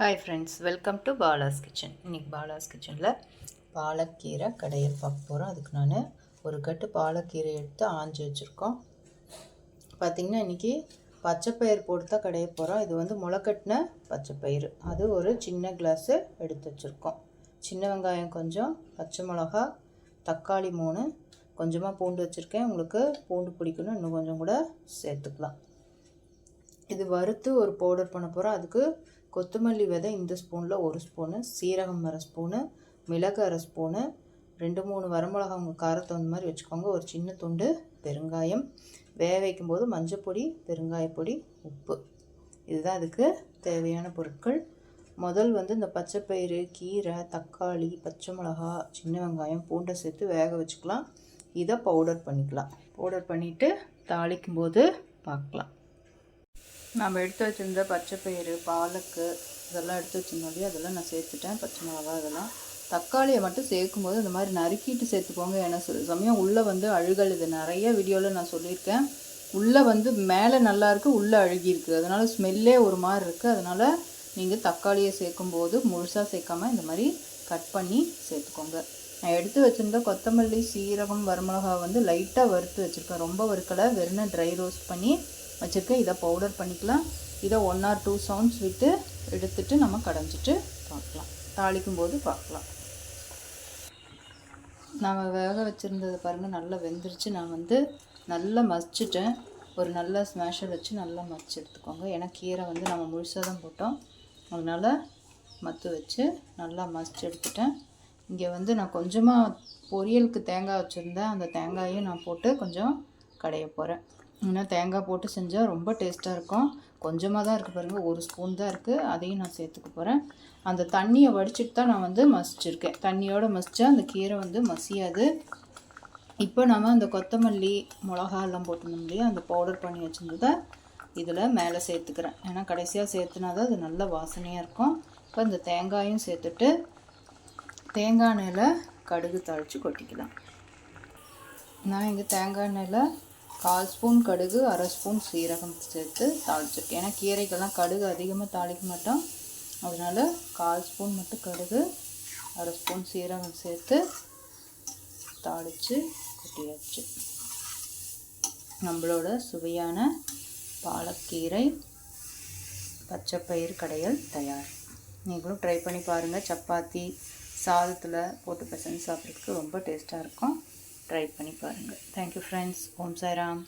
Hi friends welcome to Bala's kitchen இன்றைக்கி பாலாஸ் கிச்சனில் பாலக்கீரை கடையை பார்க்க போகிறோம் அதுக்கு நான் ஒரு கட்டு பாலக்கீரை எடுத்து ஆஞ்சி வச்சுருக்கோம். பார்த்திங்கன்னா இன்றைக்கி பச்சைப்பயிர் போட்டு தான் கடைய போகிறோம் இது வந்து முளைக்கட்டின பச்சைப்பயிறு. அது ஒரு சின்ன கிளாஸு எடுத்து வச்சுருக்கோம். சின்ன வெங்காயம் கொஞ்சம் பச்சை மிளகா தக்காளி மூணு கொஞ்சமாக பூண்டு வச்சுருக்கேன். உங்களுக்கு பூண்டு பிடிக்கணும் இன்னும் கொஞ்சம் கூட சேர்த்துக்கலாம். இது வறுத்து ஒரு பவுடர் பண்ண போகிறோம் அதுக்கு கொத்தமல்லி விதை இந்த ஸ்பூனில் ஒரு ஸ்பூனு சீரகம் அரை ஸ்பூனு மிளகு அரை ஸ்பூனு ரெண்டு மூணு வரமிளகா உங்கள் காரத்தை அந்த மாதிரி வச்சுக்கோங்க. ஒரு சின்ன துண்டு பெருங்காயம். வேக வைக்கும்போது மஞ்சப்பொடி பெருங்காயப்பொடி உப்பு. இதுதான் அதுக்கு தேவையான பொருட்கள். முதல் வந்து இந்த பச்சைப்பயிறு கீரை தக்காளி பச்சை மிளகா சின்ன வெங்காயம் பூண்டை சேர்த்து வேக வச்சுக்கலாம். இதை பவுடர் பண்ணிக்கலாம். பவுடர் பண்ணிவிட்டு தாளிக்கும் போது பார்க்கலாம். நம்ம எடுத்து வச்சுருந்த பச்சைப்பயிறு பாலக்கு இதெல்லாம் எடுத்து வச்சுருந்தோம் இல்லையா அதெல்லாம் நான் சேர்த்துட்டேன். பச்சை மிளகா இதெல்லாம். தக்காளியை மட்டும் சேர்க்கும் போது இந்த மாதிரி நறுக்கிட்டு சேர்த்துக்கோங்க. ஏன்னா சில சமயம் உள்ளே வந்து அழுகல் இது நிறைய வீடியோவில் நான் சொல்லியிருக்கேன். உள்ளே வந்து மேலே நல்லா இருக்குது உள்ளே அழுகியிருக்கு அதனால் ஸ்மெல்லே ஒரு மாதிரி இருக்குது அதனால் நீங்கள் தக்காளியை சேர்க்கும்போது முழுசாக சேர்க்காமல் இந்த மாதிரி கட் பண்ணி சேர்த்துக்கோங்க. நான் எடுத்து வச்சுருந்த கொத்தமல்லி சீரகம் வரமிளகா வந்து லைட்டாக வறுத்து வச்சுருக்கேன். ரொம்ப வறுக்கலை. வெறும் ட்ரை ரோஸ்ட் பண்ணி வச்சுருக்கேன். இதை பவுடர் பண்ணிக்கலாம். இதை ஒன் ஆர் டூ சவுண்ட்ஸ் விட்டு எடுத்துட்டு நம்ம கடைஞ்சிட்டு பார்க்கலாம். தாளிக்கும் போது பார்க்கலாம். நம்ம வேக வச்சுருந்தது பாருங்கள் நல்லா வெந்துருச்சு. நான் வந்து நல்லா மசிச்சுட்டேன். ஒரு நல்ல ஸ்மேஷர் வச்சு நல்லா மசிச்சு எடுத்துக்கோங்க. ஏன்னா கீரை வந்து நம்ம முழுசாக தான் போட்டோம். அதனால் மத்து வச்சு நல்லா மசிச்சு எடுத்துட்டேன். இங்கே வந்து நான் கொஞ்சமாக பொரியலுக்கு தேங்காய் வச்சுருந்தேன். அந்த தேங்காயும் நான் போட்டு கொஞ்சம் கடைய போகிறேன் இன்னும் தேங்காய் போட்டு செஞ்சால் ரொம்ப டேஸ்ட்டாக இருக்கும். கொஞ்சமாக தான் இருக்குது பாருங்கள் ஒரு ஸ்பூன் தான் இருக்குது அதையும் நான் சேர்த்துக்க போகிறேன் அந்த தண்ணியை வடிச்சிட்டு தான் நான் வந்து மசிச்சிருக்கேன். தண்ணியோடு மசித்தா அந்த கீரை வந்து மசியாது. இப்போ நம்ம அந்த கொத்தமல்லி மிளகா எல்லாம் போட்டிருந்தோம் இல்லையா? அந்த பவுடர் பண்ணி வச்சுருந்ததை இதில் மேலே சேர்த்துக்கிறேன். ஏன்னா கடைசியாக சேர்த்துனா தான் அது நல்ல வாசனையாக இருக்கும். இப்போ இந்த தேங்காயும் சேர்த்துட்டு தேங்காய் எண்ணெயில் கடுகு தாளித்து கொட்டிக்கலாம். நான் இங்கே தேங்காய் எண்ணெயில் கால் ஸ்பூன் கடுகு அரை ஸ்பூன் சீரகம் சேர்த்து தாளிச்சிருக்கேன். ஏன்னா கீரைக்கெல்லாம் கடுகு அதிகமாக தாளிக்க மாட்டோம். அதனால் கால் ஸ்பூன் மட்டும் கடுகு அரை ஸ்பூன் சீரகம் சேர்த்து தாளித்து கொட்டியாச்சு. நம்மளோட சுவையான பாலக்கீரை பச்சைப்பயிர் கடையல் தயார். நீங்களும் ட்ரை பண்ணி பாருங்கள் சப்பாத்தி சாதத்தில் போட்டு பசங்க சாப்பிட்றதுக்கு ரொம்ப டேஸ்ட்டாக இருக்கும். ட்ரை பண்ணி பாருங்கள் தேங்க்யூ ஃப்ரெண்ட்ஸ் ஓம் சாய்ராம்.